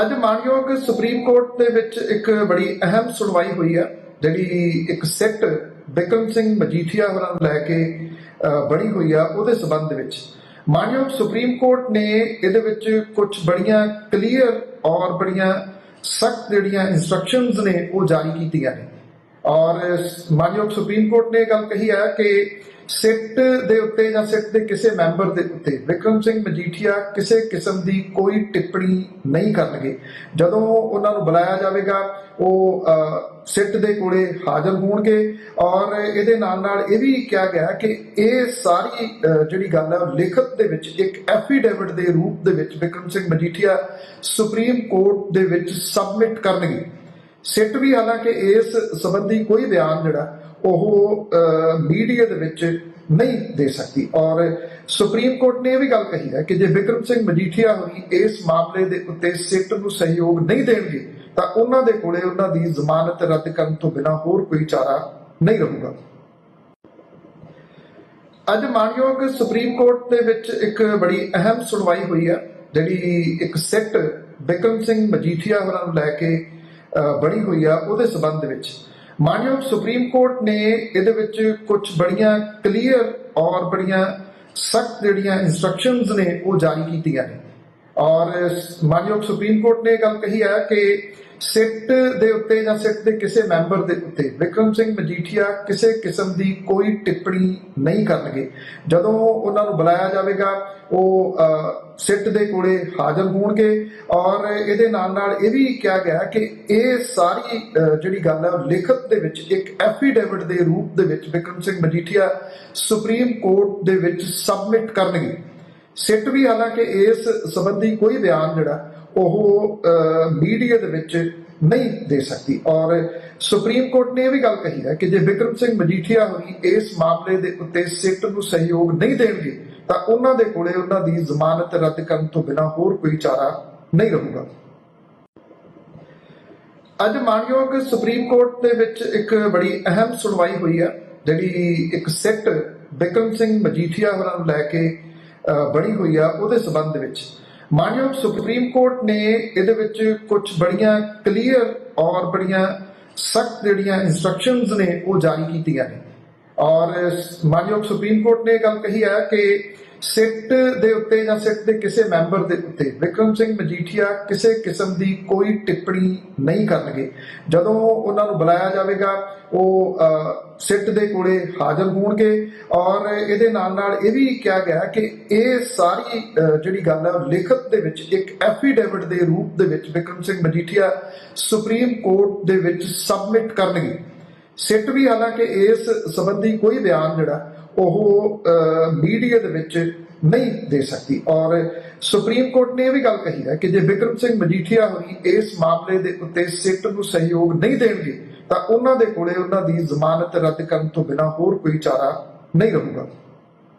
ਅੱਜ ਮਾਨਯੋਗ supreme court ਦੇ ਵਿੱਚ ਇੱਕ ਬੜੀ ਅਹਿਮ ਸੁਣਵਾਈ ਹੋਈ ਹੈ, ਜਿਹੜੀ ਇੱਕ ਸਿੱਟ ਬਿਕਰਮ ਸਿੰਘ ਮਜੀਠੀਆ ਹੋਰਾਂ ਨੂੰ ਲੈ ਕੇ ਬਣੀ ਹੋਈ ਆ ਉਹਦੇ ਸਬੰਧ ਵਿੱਚ। ਮਾਨਯੋਗ ਸੁਪਰੀਮ ਕੋਰਟ ਨੇ ਇਹਦੇ ਵਿੱਚ ਕੁਝ ਬੜੀਆਂ ਕਲੀਅਰ ਔਰ ਬੜੀਆਂ ਸਖਤ ਜਿਹੜੀਆਂ ਇਨਸਟਰਕਸ਼ਨਸ ਨੇ ਉਹ ਜਾਰੀ ਕੀਤੀਆਂ ਨੇ। ਔਰ ਮਾਨਯੋਗ ਸੁਪਰੀਮ ਕੋਰਟ ਨੇ ਇਹ ਗੱਲ ਕਹੀ ਹੈ ਕਿ ਸਿੱਟ ਦੇ ਉੱਤੇ ਜਾਂ ਸਿੱਟ ਦੇ ਕਿਸੇ ਮੈਂਬਰ ਦੇ ਉੱਤੇ ਵਿਕਰਮ ਸਿੰਘ ਮਜੀਠੀਆ ਕਿਸੇ ਕਿਸਮ ਦੀ ਕੋਈ ਟਿੱਪਣੀ ਨਹੀਂ ਕਰਨਗੇ। ਜਦੋਂ ਉਹਨਾਂ ਨੂੰ ਬੁਲਾਇਆ ਜਾਵੇਗਾ, ਉਹ ਸਿੱਟ ਦੇ ਕੋਲੇ ਹਾਜ਼ਰ ਹੋਣਗੇ ਔਰ ਇਹਦੇ ਨਾਲ ਨਾਲ ਇਹ ਵੀ ਕਿਹਾ ਗਿਆ ਕਿ ਇਹ ਸਾਰੀ ਜਿਹੜੀ ਗੱਲ ਹੈ ਉਹ ਲਿਖਤ ਦੇ ਵਿੱਚ, ਇੱਕ ਐਫੀਡੇਵਿਟ ਦੇ ਰੂਪ ਦੇ ਵਿੱਚ ਵਿਕਰਮ ਸਿੰਘ ਮਜੀਠੀਆ ਸੁਪਰੀਮ ਕੋਰਟ ਦੇ ਵਿੱਚ ਸਬਮਿਟ ਕਰਨਗੇ। ਸਿੱਟ ਵੀ ਹਾਲਾਂਕਿ ਇਸ ਸੰਬੰਧੀ ਕੋਈ ਬਿਆਨ ਜਿਹੜਾ ਉਹ ਮੀਡੀਆ ਦੇ ਵਿੱਚ ਨਹੀਂ ਦੇ ਸਕਦੀ। ਔਰ ਸੁਪਰੀਮ ਕੋਰਟ ਨੇ ਇਹ ਵੀ ਗੱਲ ਕਹੀ ਹੈ ਕਿ ਜੇ ਵਿਕਰਮ ਸਿੰਘ ਮਜੀਠੀਆ ਹੋਈ ਇਸ ਮਾਮਲੇ ਦੇ ਉੱਤੇ ਸਿੱਟ ਨੂੰ ਸਹਿਯੋਗ ਨਹੀਂ ਦੇਣਗੇ, ਤਾਂ ਉਹਨਾਂ ਦੇ ਕੋਲੇ ਉਹਨਾਂ ਦੀ ਜ਼ਮਾਨਤ ਰੱਦ ਕਰਨ ਤੋਂ ਬਿਨਾਂ ਹੋਰ ਕੋਈ ਚਾਰਾ ਨਹੀਂ ਰਹੂਗਾ। ਅੱਜ ਮਾਨਯੋਗ ਸੁਪਰੀਮ ਕੋਰਟ ਦੇ ਵਿੱਚ ਇੱਕ ਬੜੀ ਅਹਿਮ ਸੁਣਵਾਈ ਹੋਈ ਹੈ, ਜਿਹੜੀ ਇੱਕ ਸਿੱਟ ਬਿਕਰਮ ਸਿੰਘ ਮਜੀਠੀਆ ਹੋਰਾਂ ਨੂੰ ਲੈ ਕੇ ਬਣੀ ਹੋਈ ਆ ਉਹਦੇ ਸਬੰਧ ਵਿੱਚ। ਮਾਨਯੋਗ ਸੁਪਰੀਮ ਕੋਰਟ ਨੇ ਇਹਦੇ ਵਿੱਚ ਕੁਝ ਬੜੀਆਂ ਕਲੀਅਰ ਔਰ ਬੜੀਆਂ ਸਖਤ ਜਿਹੜੀਆਂ ਇਨਸਟਰਕਸ਼ਨਸ ਨੇ ਉਹ ਜਾਰੀ ਕੀਤੀਆਂ ਨੇ। ਔਰ ਮਾਨਯੋਗ ਸੁਪਰੀਮ ਕੋਰਟ ਨੇ ਇਹ ਗੱਲ ਕਹੀ ਹੈ ਕਿ ਸਿੱਟ ਦੇ ਉੱਤੇ ਜਾਂ ਸਿੱਟ ਦੇ ਕਿਸੇ ਮੈਂਬਰ ਦੇ ਉੱਤੇ ਵਿਕਰਮ ਸਿੰਘ ਮਜੀਠੀਆ ਕਿਸੇ ਕਿਸਮ ਦੀ ਕੋਈ ਟਿੱਪਣੀ ਨਹੀਂ ਕਰਨਗੇ। ਜਦੋਂ ਉਹਨਾਂ ਨੂੰ ਬੁਲਾਇਆ ਜਾਵੇਗਾ, ਉਹ ਸਿੱਟ ਦੇ ਕੋਲੇ ਹਾਜ਼ਰ ਹੋਣਗੇ ਔਰ ਇਹਦੇ ਨਾਲ ਨਾਲ ਇਹ ਵੀ ਕਿਹਾ ਗਿਆ ਕਿ ਇਹ ਸਾਰੀ ਜਿਹੜੀ ਗੱਲ ਹੈ ਉਹ ਲਿਖਤ ਦੇ ਵਿੱਚ, ਇੱਕ ਐਫੀਡੇਵਿਟ ਦੇ ਰੂਪ ਦੇ ਵਿੱਚ ਵਿਕਰਮ ਸਿੰਘ ਮਜੀਠੀਆ ਸੁਪਰੀਮ ਕੋਰਟ ਦੇ ਵਿੱਚ ਸਬਮਿਟ ਕਰਨਗੇ। ਸਿੱਟ ਵੀ, ਹਾਲਾਂਕਿ ਇਸ ਸੰਬੰਧੀ ਕੋਈ ਬਿਆਨ ਜਿਹੜਾ, ਉਹ ਮੀਡੀਆ ਦੇ ਵਿੱਚ ਨਹੀਂ ਦੇ ਸਕਦੀ। ਔਰ ਸੁਪਰੀਮ ਕੋਰਟ ਨੇ ਇਹ ਵੀ ਗੱਲ ਕਹੀ ਹੈ ਕਿ ਜੇ ਵਿਕਰਮ ਸਿੰਘ ਮਜੀਠੀਆ ਹੋਈ ਇਸ ਮਾਮਲੇ ਦੇ ਉੱਤੇ ਸਿੱਟ ਨੂੰ ਸਹਿਯੋਗ ਨਹੀਂ ਦੇਣਗੇ, ਤਾਂ ਉਹਨਾਂ ਦੇ ਕੋਲੇ ਉਹਨਾਂ ਦੀ ਜ਼ਮਾਨਤ ਰੱਦ ਕਰਨ ਤੋਂ ਬਿਨਾਂ ਹੋਰ ਕੋਈ ਚਾਰਾ ਨਹੀਂ ਰਹੂਗਾ। ਅੱਜ ਮਾਨਯੋਗ ਸੁਪਰੀਮ ਕੋਰਟ ਦੇ ਵਿੱਚ ਇੱਕ ਬੜੀ ਅਹਿਮ ਸੁਣਵਾਈ ਹੋਈ ਹੈ, ਜਿਹੜੀ ਇੱਕ ਸਿੱਟ ਬਿਕਰਮ ਸਿੰਘ ਮਜੀਠੀਆ ਹੋਰਾਂ ਨੂੰ ਲੈ ਕੇ ਬਣੀ ਹੋਈ ਆ ਉਹਦੇ ਸਬੰਧ ਵਿੱਚ। ਮਾਨਯੋਗ ਸੁਪਰੀਮ ਕੋਰਟ ਨੇ ਇਹਦੇ ਵਿੱਚ ਕੁਝ ਬੜੀਆਂ ਕਲੀਅਰ ਔਰ ਬੜੀਆਂ ਸਖਤ ਜਿਹੜੀਆਂ ਇਨਸਟਰਕਸ਼ਨਸ ਨੇ ਉਹ ਜਾਰੀ ਕੀਤੀਆਂ ਨੇ। ਔਰ ਮਾਨਯੋਗ ਸੁਪਰੀਮ ਕੋਰਟ ਨੇ ਇਹ ਗੱਲ ਕਹੀ ਹੈ ਕਿ ਸਿੱਟ ਦੇ ਉੱਤੇ ਜਾਂ ਸਿੱਟ ਦੇ ਕਿਸੇ ਮੈਂਬਰ ਦੇ ਉੱਤੇ ਵਿਕਰਮ ਸਿੰਘ ਮਜੀਠੀਆ ਕਿਸੇ ਕਿਸਮ ਦੀ ਕੋਈ ਟਿੱਪਣੀ ਨਹੀਂ ਕਰਨਗੇ। ਜਦੋਂ ਉਹਨਾਂ ਨੂੰ ਬੁਲਾਇਆ ਜਾਵੇਗਾ, ਉਹ ਸਿੱਟ ਦੇ ਕੋਲੇ ਹਾਜ਼ਰ ਹੋਣਗੇ ਔਰ ਇਹਦੇ ਨਾਲ ਨਾਲ ਇਹ ਵੀ ਕਿਹਾ ਗਿਆ ਕਿ ਇਹ ਸਾਰੀ ਜਿਹੜੀ ਗੱਲ ਹੈ ਉਹ ਲਿਖਤ ਦੇ ਵਿੱਚ, ਇੱਕ ਐਫੀਡੇਵਿਟ ਦੇ ਰੂਪ ਦੇ ਵਿੱਚ ਵਿਕਰਮ ਸਿੰਘ ਮਜੀਠੀਆ ਸੁਪਰੀਮ ਕੋਰਟ ਦੇ ਵਿੱਚ ਸਬਮਿਟ ਕਰਨਗੇ। ਸਿੱਟ ਵੀ ਹਾਲਾਂਕਿ ਇਸ ਸੰਬੰਧੀ ਕੋਈ ਬਿਆਨ ਜਿਹੜਾ ਉਹ ਮੀਡੀਆ ਦੇ ਵਿੱਚ ਨਹੀਂ ਦੇ ਸਕਦੀ। ਔਰ ਸੁਪਰੀਮ ਕੋਰਟ ਨੇ ਇਹ ਵੀ ਗੱਲ ਕਹੀ ਹੈ ਕਿ ਜੇ ਵਿਕਰਮ ਸਿੰਘ ਮਜੀਠੀਆ ਹੋਰੀ ਇਸ ਮਾਮਲੇ ਦੇ ਉੱਤੇ ਸਿੱਟ ਨੂੰ ਸਹਿਯੋਗ ਨਹੀਂ ਦੇਣਗੇ, ਤਾਂ ਉਹਨਾਂ ਦੇ ਕੋਲੇ ਉਹਨਾਂ ਦੀ ਜ਼ਮਾਨਤ ਰੱਦ ਕਰਨ ਤੋਂ ਬਿਨਾਂ ਹੋਰ ਕੋਈ ਚਾਰਾ ਨਹੀਂ ਰਹੂਗਾ।